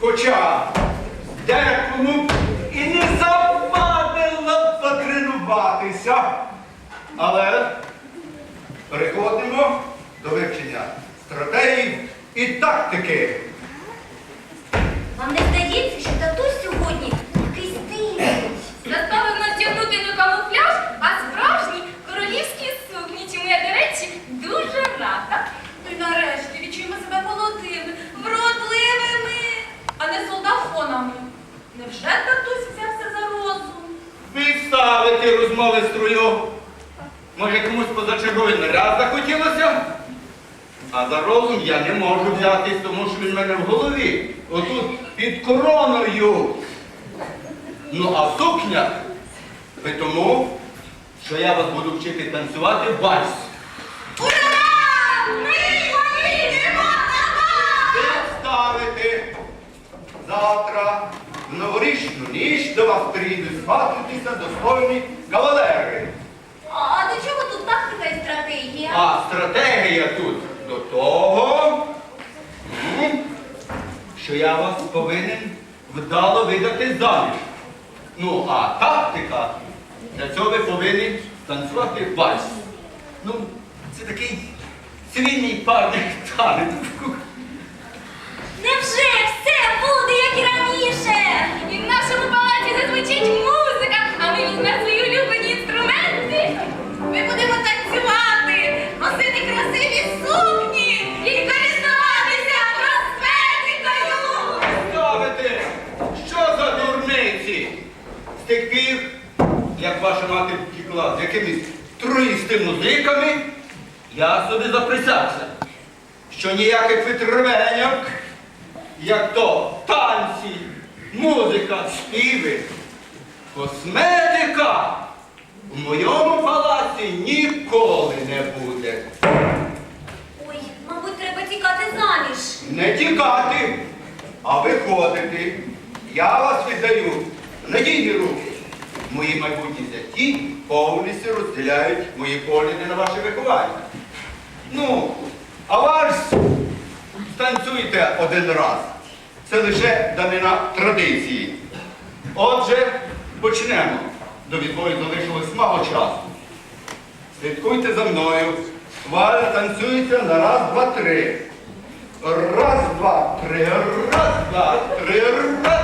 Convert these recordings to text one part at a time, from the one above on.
Хоча декому і не завадило потренуватися. Але переходимо до вивчення стратегії і тактики. Вам не здається, що татусь сьогодні такий стильний? Заставив нас тягнути не камуфляж, а справжні королівські сукні, чому я, до речі, дуже рада. Ну й нарешті відчуємо себе молодими, вродливими, не. Невже татусь взявся за розум? Відставити розмови струю. Може комусь позачерговий наряд захотілося? А за розум я не можу взятись, тому що він в мене в голові. Отут під короною. Ну а в сукнях ви тому, що я вас буду вчити танцювати вальс. Завтра в новорічну ніч до вас приїдуть свататися достойні кавалери. А до чого тут тактика і стратегія? А стратегія тут до того, що я вас повинен вдало видати заміж. Ну, а тактика, для цього ви повинні танцювати вальс. Ну, це такий цивільний парний танець. Невже музика, а ми візьмемо свої улюблені інструменти. Ми будемо танцювати, носити красиві сукні і користуватися косметикою. Ставите, що за дурниці? З тих пір, як ваша мати втікла з якимись труїстими музиками, я собі заприсягся, що ніяких витребеньок, як то танці, музика, співи, косметика у моєму палаці ніколи не буде. Ой, мабуть, треба тікати заміж. Не тікати, а виходити. Я вас віддаю в надійні руки. Мої майбутні зяті повністю розділяють мої погляди на ваше виховання. Ну, а вальс станцюйте один раз. Це лише данина традиції. Отже, почнемо. До відбою залишилось мало часу. Слідкуйте за мною. Вальс танцюється на раз, два, три. Раз, два, три, раз, два, три. Раз,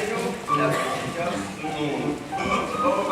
почуваю для життя сну.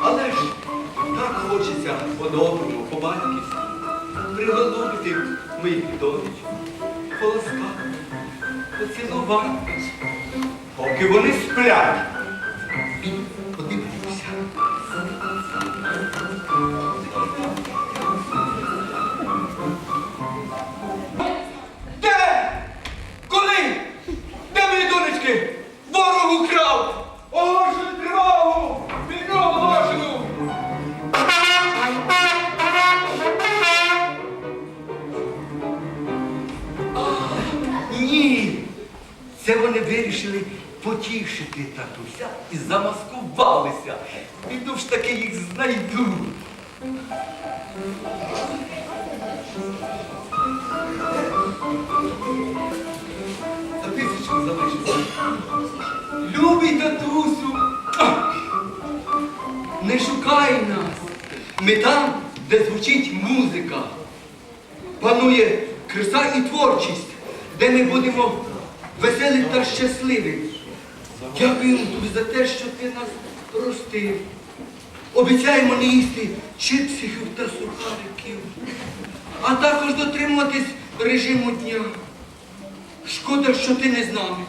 Але ж так хочеться по-доброму, по-батьківськи, приголубити моїх донечок, полоскати, поцілувати, поки вони сплять. Це вони вирішили потішити татуся і замаскувалися. Піду ж таки їх знайду. За тисячку залишиться. Любий татусю, не шукай нас. Ми там, де звучить музика. Панує краса і творчість, де ми будемо веселі та щасливі. Дякуємо тобі за те, що ти нас простив. Обіцяємо не їсти чипсів та сухариків, а також дотримуватись режиму дня. Шкода, що ти не з нами.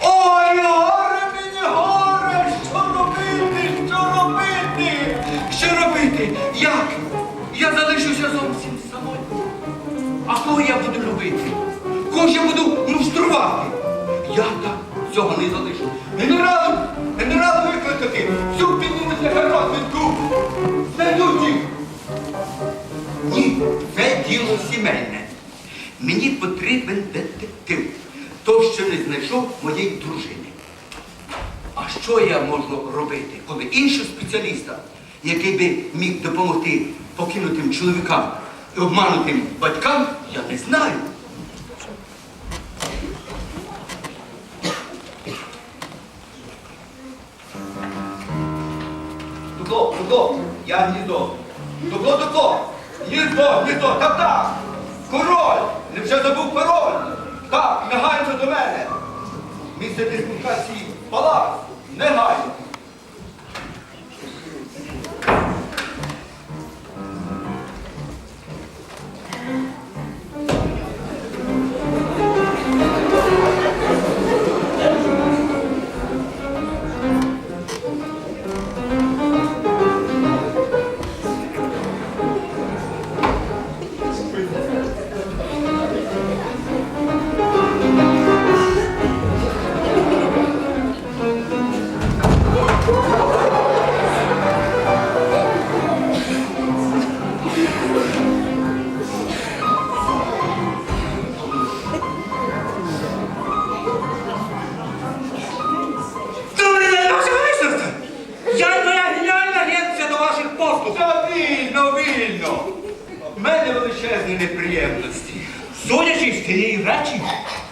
Ой, горе мені горе! Що робити? Що робити? Що робити? Як? Я залишуся зовсім самотнім. А кого я буду любити? Кого я буду муштрувати? Цього не залишу. Генералу, генералу викликати, всю піднімуся розвідку. Знайдуть їх. Ні, це діло сімейне. Мені потрібен детектив. То, що не знайшов моєї дружини. А що я можу робити, коли іншого спеціаліста, який би міг допомогти покинутим чоловікам і обманутим батькам, я не знаю. Дукло, дукло, я гніздо. Дукло, дукло, гніздо, гніздо, так, так. Король, невже забув пароль? Так, негайно до мене. Місце дислокації палац, негайно. Величезні неприємності. Судячи з цієї речі,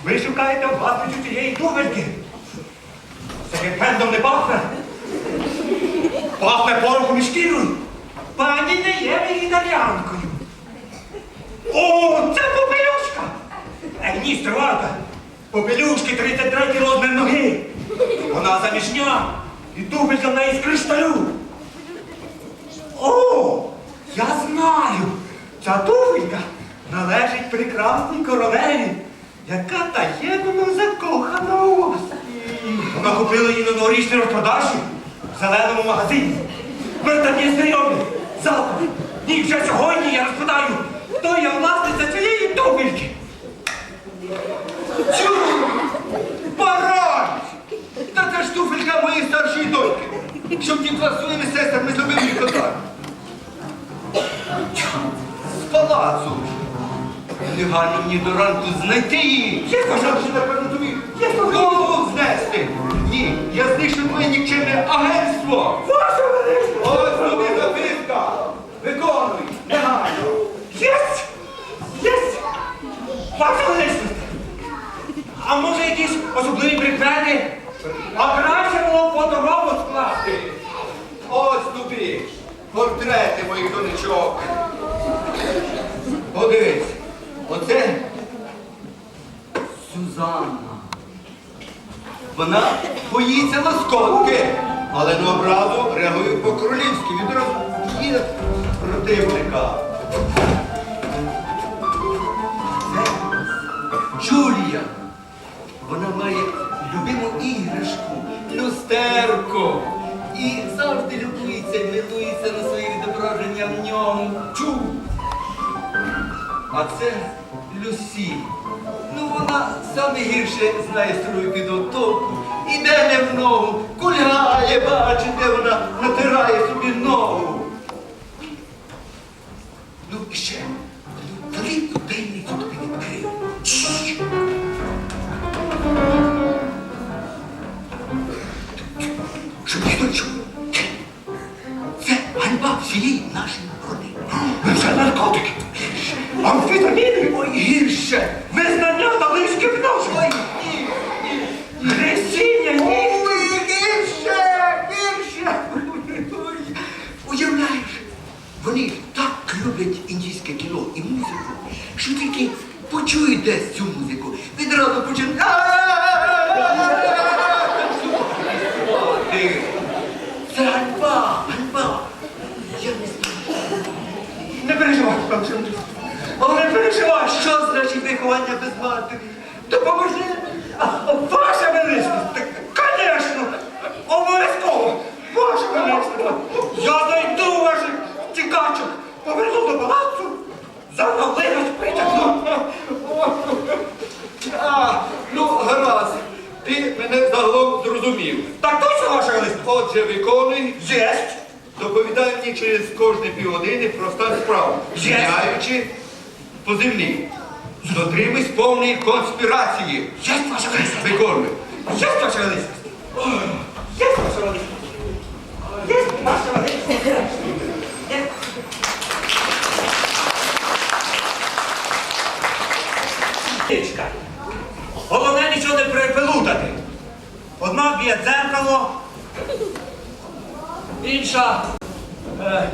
ви шукаєте власницю цієї тубельки. Секонд-хендом не пахне. Пахне порохом і шкірою. Пані не є вегетаріанкою. О, це попелюшка! Ні, стривайте. Попелюшки 33 розмір ноги. Вона заміжня і туфелька в неї з кришталю. О, я знаю. Ця туфелька належить прекрасній королеві, яка таємно закохана у вас. Вона купила її на новорічній розпродажі в зеленому магазині. Ми там є знайомі. Завтра. Ні, вже сьогодні я розпитаю, хто є власниця цієї туфельки. Чу! Баран! Та це ж туфелька моєї старшої доньки. Щоб дітва своїми сестрами зробив мій козак. З палацу. Негайно мені до ранку знайти її. Я сказав, що напевно тобі голову знести. Ні, я знищу твоє нікчемне агентство. Ваше величність! Ось тобі записка. Виконуй, негайно. Єсть! Єсть! Ваше величність! А може якісь особливі прикмети? А краще було б фоторобот скласти. Ось тобі портрети моїх донечок. Подивись, оце Сюзанна. Вона боїться лоскотки, але на образу реагує по-королівськи відразу є противника. Джулія. Вона має любиму іграшку, люстерко. І завжди любується, милується на своє відображення в ньому. Чу! А це Люсі. Ну вона саме гірше знає свою підготовку. Іде не в ногу, кульгає, бачите, вона натирає собі ногу. Ну ще, велику тільки почують десь цю музику, відразу починають. Це ганьба, ганьба. Я не знаю. Не переживай, Шевчук. Але не переживай, що значить виховання без матері? Допоможи! Ваша величність! Так, Конечно! Обов'язково! Ваша величність! Я знайду ваших тікачок, поверну до палацу, за належать притягну. А, ну, гаразд. Ти мене загалом зрозумів. Так точно, ваша величність? Отже, виконуй, Єсть! доповідай мені через кожні півгодини про стан справ, Є. зміняючи позивні. Дотримуйсь повної конспірації. Єсть, ваша величність! Виконуй. Єсть, ваша величність! Єсть, ваша величність! Єсть, ваша величність! Єсть. Головне нічого не переплутати. Одна б'є дзеркало, інша е,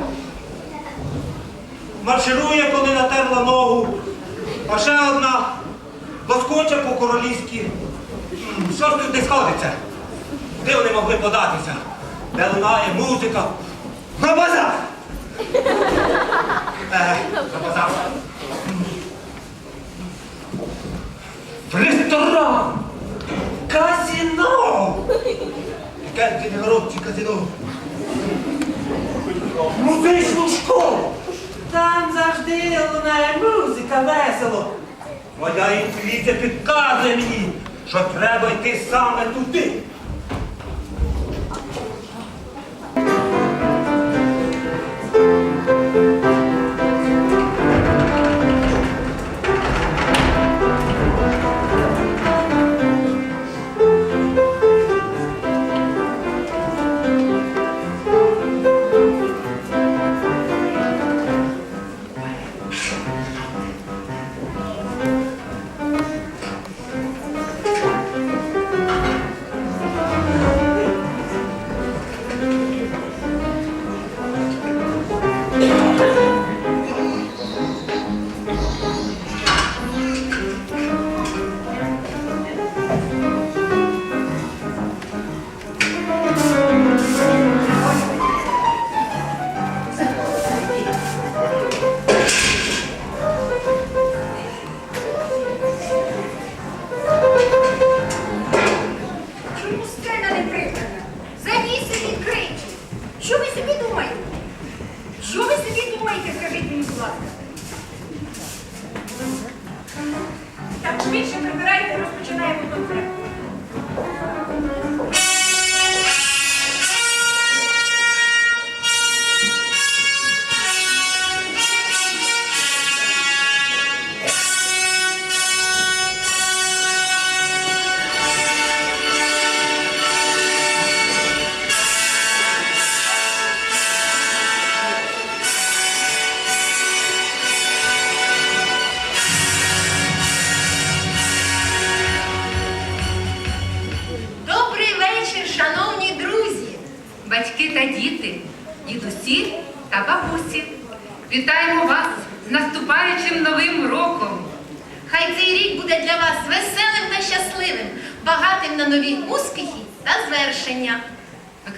марширує, коли натерла ногу, а ще одна лоскоче по-королівськи. Що ж тут не сходиться? Де вони могли податися? Де лунає музика? На базар! Е, на базар. В ресторан! Казино! Яке ти негородці казино? Музичну школу! Там завжди лунає музика весело. Моя інтуїція підказує мені, що треба йти саме туди.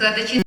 Та